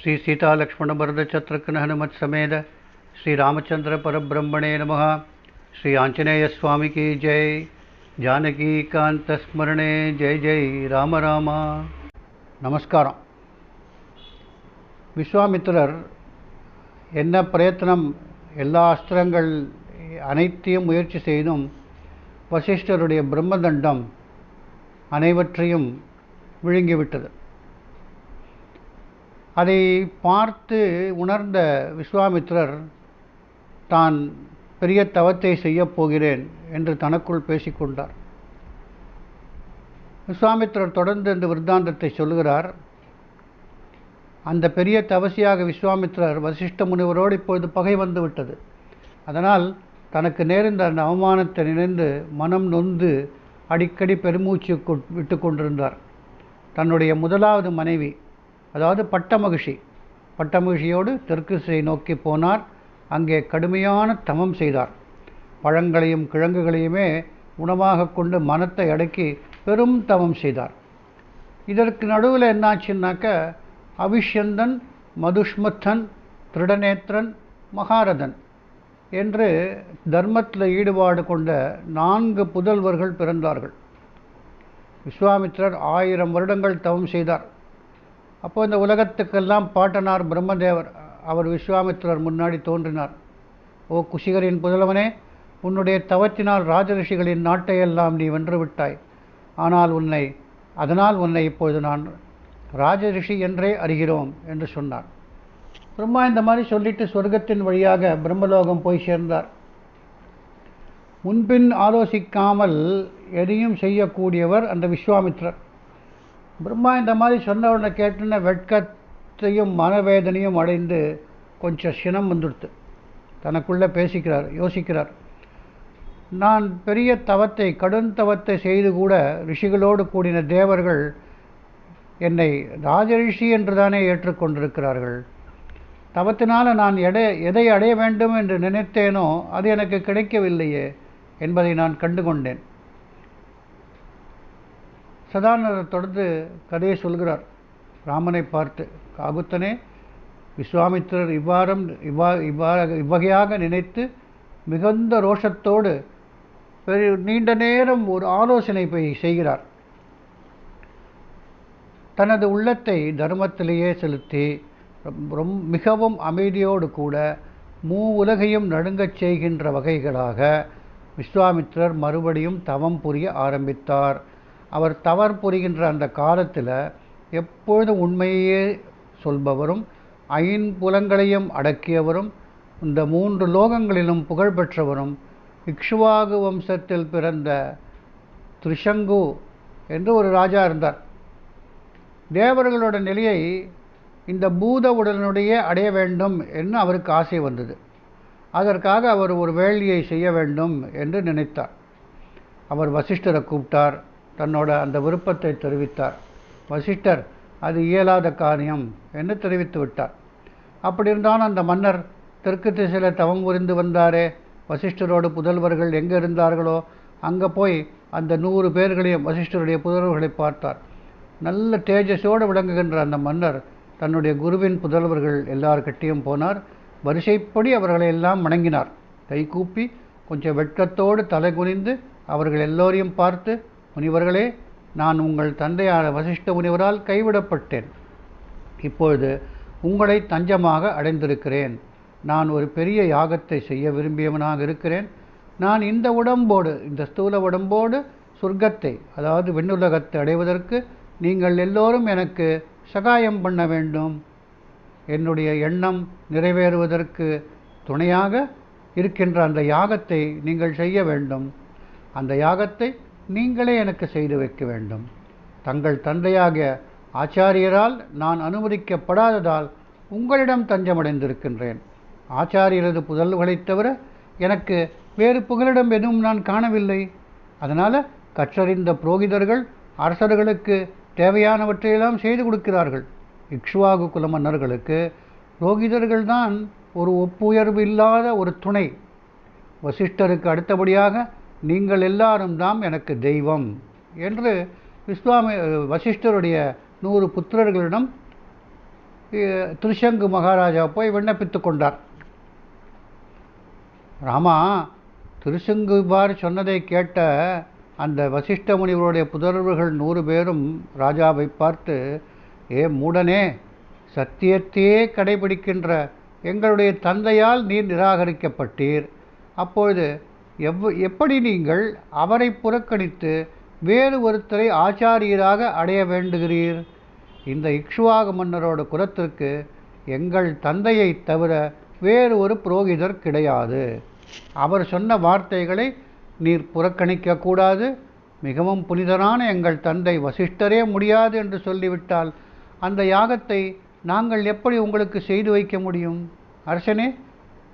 ஸ்ரீ சீதா லக்ஷ்மண பரத சத்ருக்ன ஹனுமத் சமேத ஸ்ரீ ராமச்சந்திர பரபிரம்மணே நம ஸ்ரீ ஆஞ்சநேய சுவாமிக்கு ஜெய். ஜானகி காந்த ஸ்மரணே. ஜெய் ஜெய். ராம ராமா. நமஸ்காரம். விஸ்வாமித்திரர் என்ன பிரயத்தனம் எல்லா அஸ்திரங்கள் அனைத்தையும் முயற்சி செய்தும் வசிஷ்டருடைய பிரம்மதண்டம் அனைவற்றையும் விழுங்கிவிட்டது. அதை பார்த்து உணர்ந்த விஸ்வாமித்திரர் தான் பெரிய தவத்தை செய்யப் போகிறேன் என்று தனக்குள் பேசிக்கொண்டார் விஸ்வாமித்திரர் தொடர்ந்து இந்த விருத்தாந்தத்தை சொல்லுகிறார். அந்த பெரிய தவசியாக விஸ்வாமித்திரர் வசிஷ்ட முனிவரோடு இப்பொழுது பகை வந்துவிட்டது அதனால் தனக்கு நேர்ந்த அந்த அவமானத்தை நினைந்து மனம் நொந்து அடிக்கடி பெருமூச்சு விட்டு கொண்டிருந்தார். தன்னுடைய முதலாவது மனைவி அதாவது பட்டமகிஷி. பட்டமகிஷியோடு தெற்கு திசை நோக்கி போனார். அங்கே கடுமையான தமம் செய்தார். பழங்களையும் கிழங்குகளையுமே உணவாக கொண்டு மனத்தை அடக்கி பெரும் தவம் செய்தார். இதற்கு நடுவில் என்னாச்சுன்னாக்க அவிஷ்யந்தன் மதுஷ்மத்தன் திருடநேத்திரன் மகாரதன் என்று தர்மத்தில் ஈடுபாடு கொண்ட நான்கு புதல்வர்கள் பிறந்தார்கள். விஸ்வாமித்திரர் ஆயிரம் வருடங்கள் தவம் செய்தார். அப்போ இந்த உலகத்துக்கெல்லாம் பாட்டனார் பிரம்மதேவர் அவர் விஸ்வாமித்திரர் முன்னாடி தோன்றினார். ஓ குஷிகரின் புதல்வனே உன்னுடைய தவத்தினால் ராஜரிஷிகளின் நாட்டையெல்லாம் நீ வென்று விட்டாய் ஆனால் உன்னை அதனால் உன்னை இப்போது நான் ராஜரிஷி என்றே அறிகிறோம் என்று சொன்னார். பிரம்மா இந்த மாதிரி சொல்லிட்டு சொர்க்கத்தின் வழியாக பிரம்மலோகம் போய் சேர்ந்தார். முன்பின் ஆலோசிக்காமல் எதையும் செய்யக்கூடியவர் அந்த விஸ்வாமித்ரர் பிரம்மா இந்த மாதிரி சொன்ன உடனே கேட்டுன வெட்கத்தையும் மனவேதனையும் அடைந்து கொஞ்சம் சினம் வந்துடுத்து. தனக்குள்ளே பேசிக்கிறார் யோசிக்கிறார். நான் பெரிய தவத்தை கடும் தவத்தை செய்து கூட ரிஷிகளோடு கூடின தேவர்கள் என்னை ராஜரிஷி என்று தானே ஏற்றுக்கொண்டிருக்கிறார்கள். தவத்தினால் நான் எடை எதை அடைய வேண்டும் என்று நினைத்தேனோ அது எனக்கு கிடைக்கவில்லையே என்பதை நான் கண்டு கொண்டேன் சதானந்தரை தொடர்ந்து கதையை சொல்கிறார். ராமனை பார்த்து காகுத்தனே விஸ்வாமித்திரர் இவ்வாறும் இவ்வா இவ்வாறாக இவ்வகையாக நினைத்து மிகுந்த ரோஷத்தோடு நீண்ட நேரம் ஒரு ஆலோசனை போய் செய்கிறார். தனது உள்ளத்தை தர்மத்திலேயே செலுத்தி ரொம் மிகவும் அமைதியோடு கூட மூ உலகையும் நடுங்கச் செய்கின்ற வகைகளாக விஸ்வாமித்திரர் மறுபடியும் தவம் புரிய ஆரம்பித்தார். அவர் தவறு புரிகின்ற அந்த காலத்தில் எப்பொழுதும் உண்மையே சொல்பவரும் ஐம்புலங்களையும் அடக்கியவரும் இந்த மூன்று லோகங்களிலும் புகழ்பெற்றவரும் இக்ஷுவாகு வம்சத்தில் பிறந்த த்ரிஷங்கு என்று ஒரு ராஜா இருந்தார். தேவர்களோட நிலையை இந்த பூத உடனுடைய அடைய வேண்டும் என்று அவருக்கு ஆசை வந்தது. அதற்காக அவர் ஒரு வேள்வியை செய்ய வேண்டும் என்று நினைத்தார். அவர் வசிஷ்டரை கூப்பிட்டார். தன்னோட அந்த விருப்பத்தை தெரிவித்தார். வசிஷ்டர் அது இயலாத காரியம் என்று தெரிவித்து விட்டார். அப்படி இருந்தாலும் அந்த மன்னர் தெற்கு திசையில் தவம் புரிந்து வந்தாரே. வசிஷ்டரோடு புதல்வர்கள் எங்கே இருந்தார்களோ அங்கே போய் அந்த நூறு பேர்களையும் வசிஷ்டருடைய புதல்வர்களை பார்த்தார். நல்ல தேஜஸோடு விளங்குகின்ற அந்த மன்னர் தன்னுடைய குருவின் புதல்வர்கள் எல்லார்கிட்டையும் போனார். வரிசைப்படி அவர்களை எல்லாம் வணங்கினார். கைகூப்பி கொஞ்சம் வெட்கத்தோடு தலை குனிந்து அவர்கள் எல்லோரையும் பார்த்து முனிவர்களே நான் உங்கள் தந்தையான வசிஷ்ட முனிவரால் கைவிடப்பட்டேன். இப்பொழுது உங்களை தஞ்சமாக அடைந்திருக்கிறேன். நான் ஒரு பெரிய யாகத்தை செய்ய விரும்பியவனாக இருக்கிறேன். நான் இந்த உடம்போடு இந்த ஸ்தூல உடம்போடு சொர்க்கத்தை அதாவது விண்ணுலகத்தை அடைவதற்கு நீங்கள் எல்லோரும் எனக்கு சகாயம் பண்ண வேண்டும். என்னுடைய எண்ணம் நிறைவேறுவதற்கு துணையாக இருக்கின்ற அந்த யாகத்தை நீங்கள் செய்ய வேண்டும். அந்த யாகத்தை நீங்களே எனக்கு செய்து வைக்க வேண்டும். தங்கள் தந்தையாக ஆச்சாரியரால் நான் அனுமதிக்கப்படாததால் உங்களிடம் தஞ்சமடைந்திருக்கின்றேன். ஆச்சாரியரது புதல்களைத் தவிர எனக்கு வேறு புகலிடம் எதுவும் நான் காணவில்லை. அதனால் கற்றறிந்த புரோகிதர்கள் அரசர்களுக்கு தேவையானவற்றையெல்லாம் செய்து கொடுக்கிறார்கள். இக்ஷுவாகு குல மன்னர்களுக்கு புரோகிதர்கள் தான் ஒரு ஒப்புயர்வு இல்லாத ஒரு துணை. வசிஷ்டருக்கு அடுத்தபடியாக நீங்கள் எல்லாரும் தான் எனக்கு தெய்வம் என்று விஸ்வாமி வசிஷ்டருடைய நூறு புத்திரர்களிடம் திருஷங்கு மகாராஜா போய் விண்ணப்பித்து கொண்டார். ராமா திருசங்குபார் சொன்னதை கேட்ட அந்த வசிஷ்ட முனிவருடைய புதல்வர்கள் நூறு பேரும் ராஜாவை பார்த்து ஏ மூடனே சத்தியத்தையே கடைபிடிக்கின்ற எங்களுடைய தந்தையால் நீர் நிராகரிக்கப்பட்டீர். அப்பொழுது எவ் எப்படி நீங்கள் அவரை புறக்கணித்து வேறு ஒருத்தரை ஆச்சாரியராக அடைய வேண்டுகிறீர்? இந்த இக்ஷுவாக மன்னரோட குலத்திற்கு எங்கள் தந்தையை தவிர வேறு ஒரு புரோகிதர் கிடையாது. அவர் சொன்ன வார்த்தைகளை நீர் புறக்கணிக்கக்கூடாது மிகவும் புனிதரான எங்கள் தந்தை வசிஷ்டரே முடியாது என்று சொல்லிவிட்டால் அந்த யாகத்தை நாங்கள் எப்படி உங்களுக்கு செய்து வைக்க முடியும்? அரசனே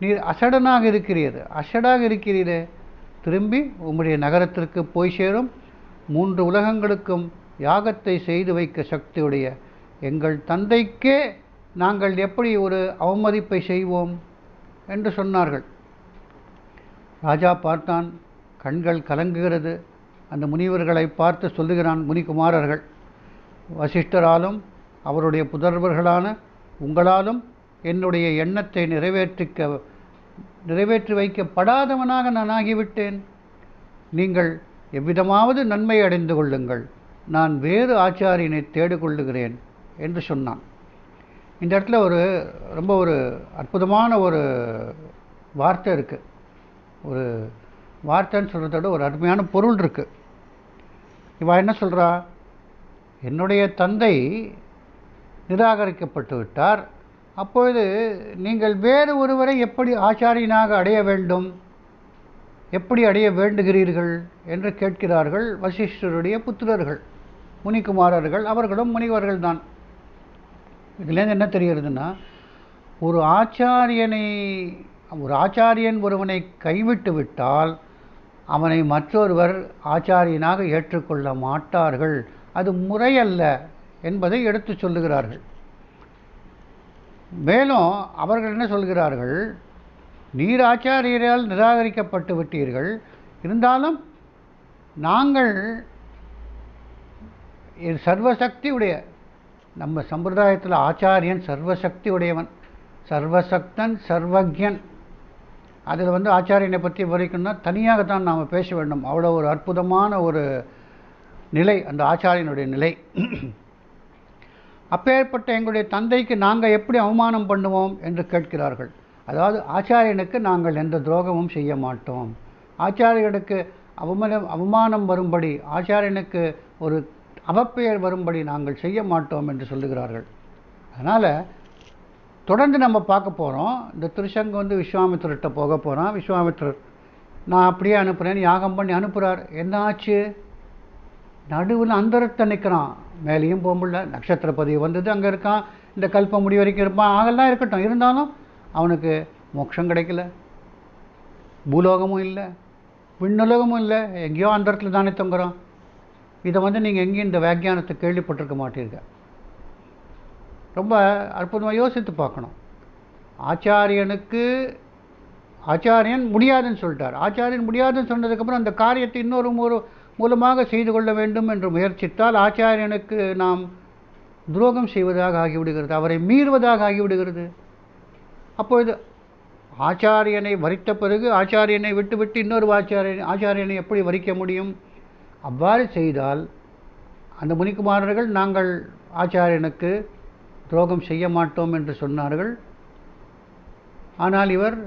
நீர் அசடனாக இருக்கிறீர். அசடாக இருக்கிறீரே. திரும்பி உம்முடைய நகரத்திற்கு போய் சேரும். மூன்று உலகங்களுக்கும் யாகத்தை செய்து வைக்க சக்தியுடைய எங்கள் தந்தைக்கே நாங்கள் எப்படி ஒரு அவமதிப்பை செய்வோம்? என்று சொன்னார்கள். ராஜா பார்த்தான். கண்கள் கலங்குகிறது. அந்த முனிவர்களை பார்த்து சொல்லுகிறான் முனிகுமாரர்கள். வசிஷ்டராலும் அவருடைய புதர்வர்களான உங்களாலும் என்னுடைய எண்ணத்தை நிறைவேற்றிக்க நிறைவேற்றி வைக்கப்படாதவனாக நான் ஆகிவிட்டேன். நீங்கள் எவ்விதமாவது நன்மை அடைந்து கொள்ளுங்கள். நான் வேறு ஆச்சாரியனை தேடிக்கொள்ளுகிறேன் என்று சொன்னான். இந்த இடத்துல ஒரு ரொம்ப ஒரு அற்புதமான ஒரு வார்த்தை இருக்குது ஒரு வார்த்தைன்னு சொல்கிறத விட ஒரு அருமையான பொருள் இருக்குது இவா என்ன சொல்கிறா என்னுடைய தந்தை நிராகரிக்கப்பட்டு விட்டார். அப்பொழுது நீங்கள் வேறு ஒருவரை எப்படி ஆச்சாரியனாக அடைய வேண்டும்? எப்படி அடைய வேண்டுகிறீர்கள்? என்று கேட்கிறார்கள் வசிஷ்டருடைய புத்திரர்கள் முனிக்குமாரர்கள் அவர்களும் முனிவர்கள் தான் இதுலேருந்து என்ன தெரிகிறதுன்னா ஒரு ஆச்சாரியனை ஒரு ஆச்சாரியன் ஒருவனை கைவிட்டு விட்டால் அவனை மற்றொருவர் ஆச்சாரியனாக ஏற்றுக்கொள்ள மாட்டார்கள். அது முறையல்ல என்பதை எடுத்துச் சொல்லுகிறார்கள். மேலும் அவர்கள் என்ன சொல்கிறார்கள்? நீர் ஆச்சாரியரால் நிராகரிக்கப்பட்டு விட்டீர்கள். இருந்தாலும் நாங்கள் இது சர்வசக்தி உடைய நம்ம சம்பிரதாயத்தில் ஆச்சாரியன் சர்வசக்தி உடையவன் சர்வசக்தன் சர்வஜன். அதில் வந்து ஆச்சாரியனை பற்றி வரைக்கும்னா தனியாக தான் நாம் பேச வேண்டும். அவ்வளோ ஒரு அற்புதமான ஒரு நிலை அந்த ஆச்சாரியனுடைய நிலை. அப்பேற்பட்ட எங்களுடைய தந்தைக்கு நாங்கள் எப்படி அவமானம் பண்ணுவோம் என்று கேட்கிறார்கள். அதாவது ஆச்சாரியனுக்கு நாங்கள் எந்த துரோகமும் செய்ய மாட்டோம். ஆச்சாரியனுக்கு அவமானம் அவமானம் வரும்படி ஆச்சாரியனுக்கு ஒரு அவப்பெயர் வரும்படி நாங்கள் செய்ய மாட்டோம் என்று சொல்லுகிறார்கள். அதனால் தொடர்ந்து நம்ம பார்க்க போகிறோம் இந்த திருசங்க வந்து விஸ்வாமித்திரர்கிட்ட போக போகிறான் விஸ்வாமித்திரர் நான் அப்படியே அனுப்புகிறேன்னு யாகம் பண்ணி அனுப்புகிறார் என்ன ஆச்சு நடுவில் அந்தரத்தை நிற்கிறான் மேலேயும் போக முடியல. நட்சத்திர பதிவு வந்தது அங்கே இருக்கான். இந்த கல்பம் முடி வரைக்கும் இருப்பான். ஆகலாம் இருக்கட்டும். இருந்தாலும் அவனுக்கு மோட்சம் கிடைக்கல. பூலோகமும் இல்லை. விண்ணுலகமும் இல்லை. எங்கேயோ அந்த இடத்துல தானே தொங்குறோம் இதை வந்து நீங்கள் எங்கேயும் இந்த வியாக்கியானத்தை கேள்விப்பட்டிருக்க மாட்டீர்கள். ரொம்ப அற்புதமாக யோசித்து பார்க்கணும். ஆச்சாரியனுக்கு ஆச்சாரியன் முடியாதுன்னு சொல்லிட்டார். ஆச்சாரியன் முடியாதுன்னு சொன்னதுக்கப்புறம் அந்த காரியத்தை இன்னொரு ஒரு மூலமாக செய்து கொள்ள வேண்டும் என்று முயற்சித்தால் ஆச்சாரியனுக்கு நாம் துரோகம் செய்வதாக ஆகிவிடுகிறது அவரை மீறுவதாக ஆகிவிடுகிறது. அப்பொழுது ஆச்சாரியனை வரித்த பிறகு ஆச்சாரியனை விட்டுவிட்டு இன்னொரு ஆச்சாரியன் ஆச்சாரியனை எப்படி வரிக்க முடியும்? அவ்வாறு செய்தால் அந்த முனிக்குமாரர்கள் நாங்கள் ஆச்சாரியனுக்கு துரோகம் செய்ய மாட்டோம் என்று சொன்னார்கள். ஆனால் இவர்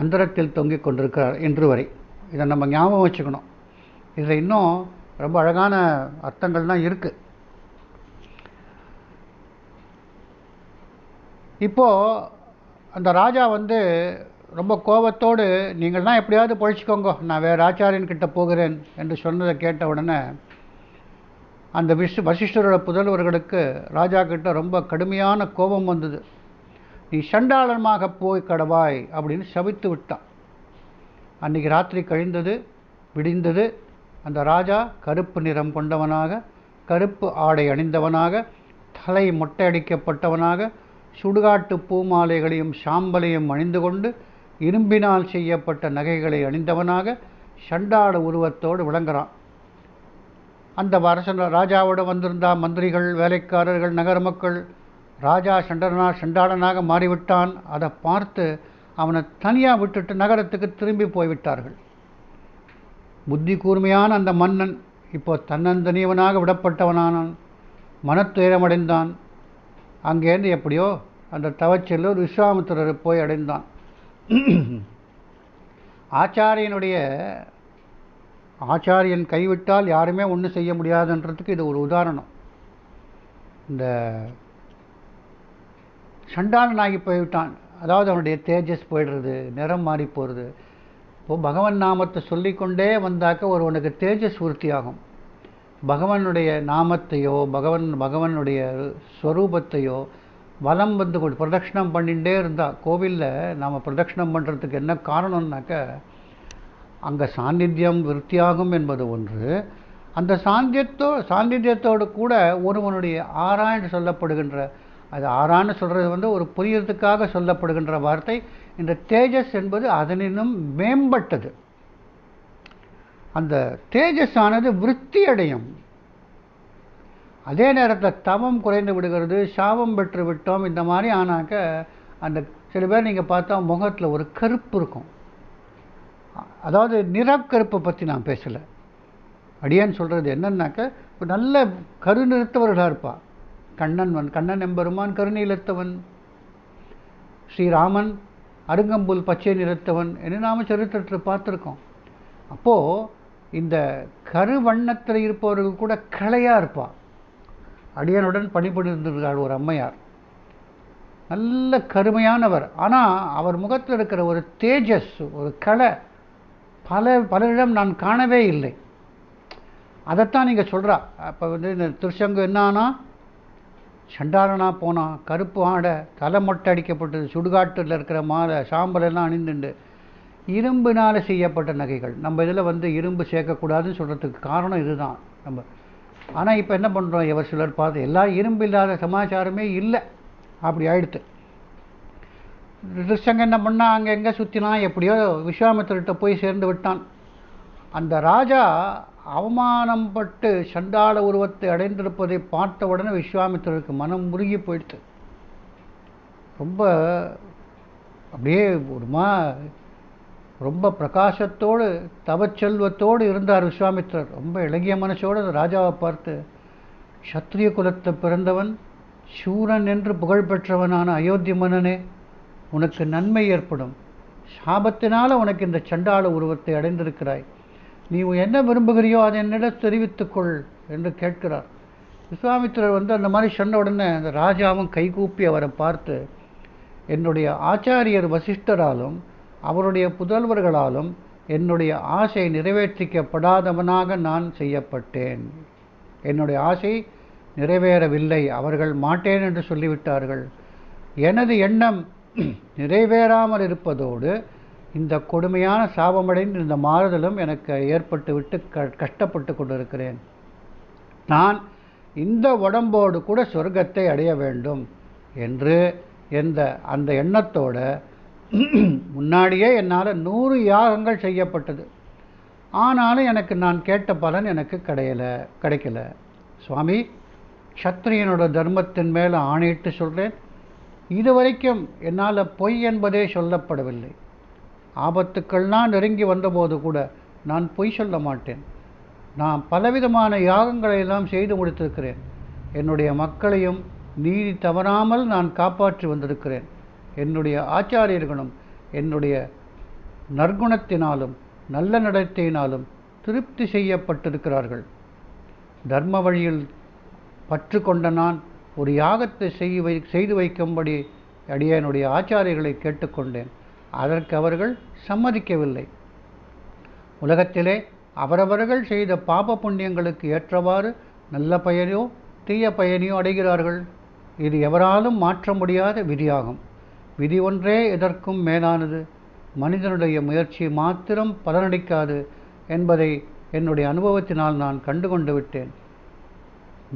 அந்தரத்தில் தொங்கிக் கொண்டிருக்கிறார் இன்று வரை. இதை நம்ம ஞாபகம் வச்சுக்கணும். இதில் இன்னும் ரொம்ப அழகான அர்த்தங்கள்லாம் இருக்குது இப்போது அந்த ராஜா வந்து ரொம்ப கோபத்தோடு நீங்கள்லாம் எப்படியாவது பொழிச்சிக்கோங்க நான் வேறு ஆச்சாரியன்கிட்ட போகிறேன் என்று சொன்னதை கேட்ட உடனே அந்த விஷ் வசிஷ்டரோட புதல்வர்களுக்கு ராஜா கிட்ட ரொம்ப கடுமையான கோபம் வந்தது. நீ சண்டாளமாக போய் கடவாய் அப்படின்னு சபித்து விட்டான். அன்றைக்கி ராத்திரி கழிந்தது விடிந்தது அந்த ராஜா கருப்பு நிறம் கொண்டவனாக கருப்பு ஆடை அணிந்தவனாக தலை மொட்டையடிக்கப்பட்டவனாக சுடுகாட்டு பூமாலைகளையும் சாம்பலையும் அணிந்து கொண்டு இரும்பினால் செய்யப்பட்ட நகைகளை அணிந்தவனாக சண்டாட உருவத்தோடு விளங்குறான். அந்த அரசன் ராஜாவோட வந்திருந்தா மந்திரிகள் வேலைக்காரர்கள் நகர மக்கள் ராஜா சண்டனா சண்டாளனாக மாறிவிட்டான். அதை பார்த்து அவனை தனியாக விட்டுட்டு நகரத்துக்கு திரும்பி போய்விட்டார்கள். புத்தி கூர்மையான அந்த மன்னன் இப்போ தன்னந்தனியவனாக விடப்பட்டவனானான். மனத்துயரமடைந்தான். அங்கேருந்து எப்படியோ அந்த தவச்செல்லூர் விஸ்வாமித்திரரை போய் அடைந்தான். ஆச்சாரியனுடைய ஆச்சாரியன் கைவிட்டால் யாருமே ஒன்றும் செய்ய முடியாதுன்றதுக்கு இது ஒரு உதாரணம். இந்த சண்டாளனாகி போய்விட்டான். அதாவது அவனுடைய தேஜஸ் போயிடுறது நிறம் மாறி போகிறது இப்போ பகவன் நாமத்தை சொல்லிக்கொண்டே வந்தாக்க ஒருவனுக்கு தேஜஸ் உறுத்தியாகும் பகவனுடைய நாமத்தையோ பகவன் பகவனுடைய ஸ்வரூபத்தையோ வலம் வந்து கொடு பிரதட்சிணம் பண்ணிகிட்டே இருந்தால் கோவிலில் நாம் பிரதட்சிணம் பண்ணுறதுக்கு என்ன காரணம்னாக்க அங்கே சாநித்தியம் விருத்தியாகும் என்பது ஒன்று. அந்த சாந்தியத்தோ சாநித்தியத்தோடு கூட ஒருவனுடைய ஆராய்ந்து சொல்லப்படுகின்ற அது ஆறான்னு சொல்கிறது வந்து ஒரு புரியறதுக்காக சொல்லப்படுகின்ற வார்த்தை. இந்த தேஜஸ் என்பது அதனினும் மேம்பட்டது. அந்த தேஜஸ் ஆனது விருத்தி அடையும் அதே நேரத்தில் தவம் குறைந்து விடுகிறது சாபம் பெற்று விட்டோம் இந்த மாதிரி ஆனாக்க அந்த சில பேர் நீங்கள் பார்த்தா முகத்தில் ஒரு கருப்பு இருக்கும். அதாவது நிறக்கருப்பை பற்றி நான் பேசலை. அடியான்னு சொல்கிறது என்னன்னாக்க ஒரு நல்ல கருநிறுத்தவர்களாக இருப்பாள் கண்ணன் வன் கண்ணன் எம்பெருமான் கருநீலத்தவன் ஸ்ரீராமன் அருங்கம்புல் பச்சை நிறத்தவன் என்று நாம் சரித்திரத்தில் பார்த்துருக்கோம். அப்போது இந்த கருவண்ணத்தில் இருப்பவர்கள் கூட கலையாக இருப்பாள் அடியனுடன் பணிபுரிந்திருக்கிறார் ஒரு அம்மையார். நல்ல கருமையானவர். ஆனால் அவர் முகத்தில் இருக்கிற ஒரு தேஜஸ் ஒரு கலை பல பலரிடம் நான் காணவே இல்லை. அதைத்தான் நீங்கள் சொல்கிறா அப்போ வந்து இந்த திருச்சங்கம் என்னான்னா சண்டாரனா போனான் கருப்பு ஆடை தலை மொட்டை அடிக்கப்பட்டது சுடுகாட்டில் இருக்கிற மாலை சாம்பலெல்லாம் அணிந்துண்டு. இரும்பினால் செய்யப்பட்ட நகைகள். நம்ம இதில் வந்து இரும்பு சேர்க்கக்கூடாதுன்னு சொல்கிறதுக்கு காரணம் இதுதான். நம்ம ஆனால் இப்போ என்ன பண்ணுறோம் எவர் சிலர் பார்த்து எல்லா இரும்பு இல்லாத சமாச்சாரமே இல்லை. அப்படி ஆயிடுத்து. ரிஷங்க என்ன பண்ணால் அங்கே எங்கே சுற்றினான் எப்படியோ விஸ்வாமித்திரிட்ட போய் சேர்ந்து விட்டான். அந்த ராஜா அவமானம் பட்டு சண்டாள உருவத்தை அடைந்திருப்பதை பார்த்த உடனே விஸ்வாமித்திரருக்கு மனம் முருகி போயிடுது. ரொம்ப அப்படியே ஒருமா ரொம்ப பிரகாசத்தோடு தவச்செல்வத்தோடு இருந்தார் விஸ்வாமித்திரர். ரொம்ப இளகிய மனசோடு ராஜாவை பார்த்து சத்திரிய குலத்தை பிறந்தவன் சூரன் என்று புகழ் பெற்றவனான அயோத்தி மன்னனே உனக்கு நன்மை ஏற்படும். சாபத்தினால் உனக்கு இந்த சண்டாள உருவத்தை அடைந்திருக்கிறாய். நீ என்ன விரும்புகிறியோ அதை என்னிடம் தெரிவித்துக்கொள் என்று கேட்கிறார். விஸ்வாமித்திரர் வந்து அந்த மாதிரி சொன்ன உடனே அந்த ராஜாவும் கைகூப்பி அவரை பார்த்து என்னுடைய ஆச்சாரியர் வசிஷ்டராலும் அவருடைய புதல்வர்களாலும் என்னுடைய ஆசை நிறைவேற்றிக்கப்படாதவனாக நான் செய்யப்பட்டேன். என்னுடைய ஆசை நிறைவேறவில்லை அவர்கள் மாட்டேன் என்று சொல்லிவிட்டார்கள். எனது எண்ணம் நிறைவேறாமல் இருப்பதோடு இந்த கொடுமையான சாபமடைந்து இந்த மாறுதலும் எனக்கு ஏற்பட்டு விட்டு க கஷ்டப்பட்டு கொண்டிருக்கிறேன். நான் இந்த உடம்போடு கூட சொர்க்கத்தை அடைய வேண்டும் என்று எந்த அந்த எண்ணத்தோட முன்னாடியே என்னால் நூறு யாகங்கள் செய்யப்பட்டது. ஆனாலும் எனக்கு நான் கேட்ட பலன் எனக்கு கிடையல கிடைக்கல. சுவாமி க்ஷத்ரியனோட தர்மத்தின் மேலே ஆணையிட்டு சொல்கிறேன் இதுவரைக்கும் என்னால் பொய் என்பதே சொல்லப்படவில்லை. ஆபத்துக்கள்லாம் நெருங்கி வந்தபோது கூட நான் பொய் சொல்ல மாட்டேன். நான் பலவிதமான யாகங்களை எல்லாம் செய்து முடித்திருக்கிறேன். என்னுடைய மக்களையும் நீதி தவறாமல் நான் காப்பாற்றி வந்திருக்கிறேன். என்னுடைய ஆச்சாரியர்களும் என்னுடைய நற்குணத்தினாலும் நல்ல நடத்தையினாலும் திருப்தி செய்யப்பட்டிருக்கிறார்கள். தர்ம வழியில் பற்று கொண்ட நான் ஒரு யாகத்தை செய் வை செய்து வைக்கும்படி அடியனுடைய ஆச்சாரியர்களை கேட்டுக்கொண்டேன். அதற்கு அவர்கள் சம்மதிக்கவில்லை. உலகத்திலே அவரவர்கள் செய்த பாப புண்ணியங்களுக்கு ஏற்றவாறு நல்ல பயனையோ தீய பயனையோ அடைகிறார்கள். இது எவராலும் மாற்ற முடியாத விதியாகும். விதி ஒன்றே எதற்கும் மேலானது. மனிதனுடைய முயற்சி மாத்திரம் பலனளிக்காது என்பதை என்னுடைய அனுபவத்தினால் நான் கண்டுகொண்டு விட்டேன்.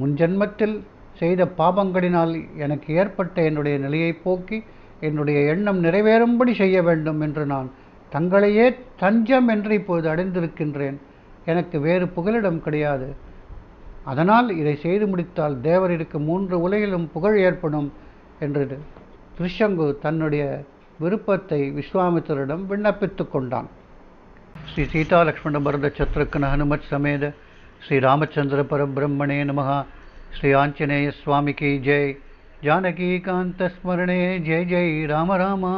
முன்ஜென்மத்தில் செய்த பாபங்களினால் எனக்கு ஏற்பட்ட என்னுடைய நிலையை போக்கி என்னுடைய எண்ணம் நிறைவேறும்படி செய்ய வேண்டும் என்று நான் தங்களையே தஞ்சம் என்று இப்போது அடைந்திருக்கின்றேன் எனக்கு வேறு புகலிடம் கிடையாது. அதனால் இதை செய்து முடித்தால் தேவரிற்கு மூன்று உலகிலும் புகழ் ஏற்படும் என்று திருஷங்கு தன்னுடைய விருப்பத்தை விஸ்வாமித்தரிடம் விண்ணப்பித்துக் கொண்டான். ஸ்ரீ சீதா லக்ஷ்மண பரத சத்ருக்கன ஹனுமத் சமேத ஸ்ரீ ராமச்சந்திர பரபிரம்மணே நமகா ஸ்ரீ ஆஞ்சநேய சுவாமிக்கு ஜெய். ஜானகி காந்த ஸ்மரணே ஜெய் ஜெய் ராம ராமா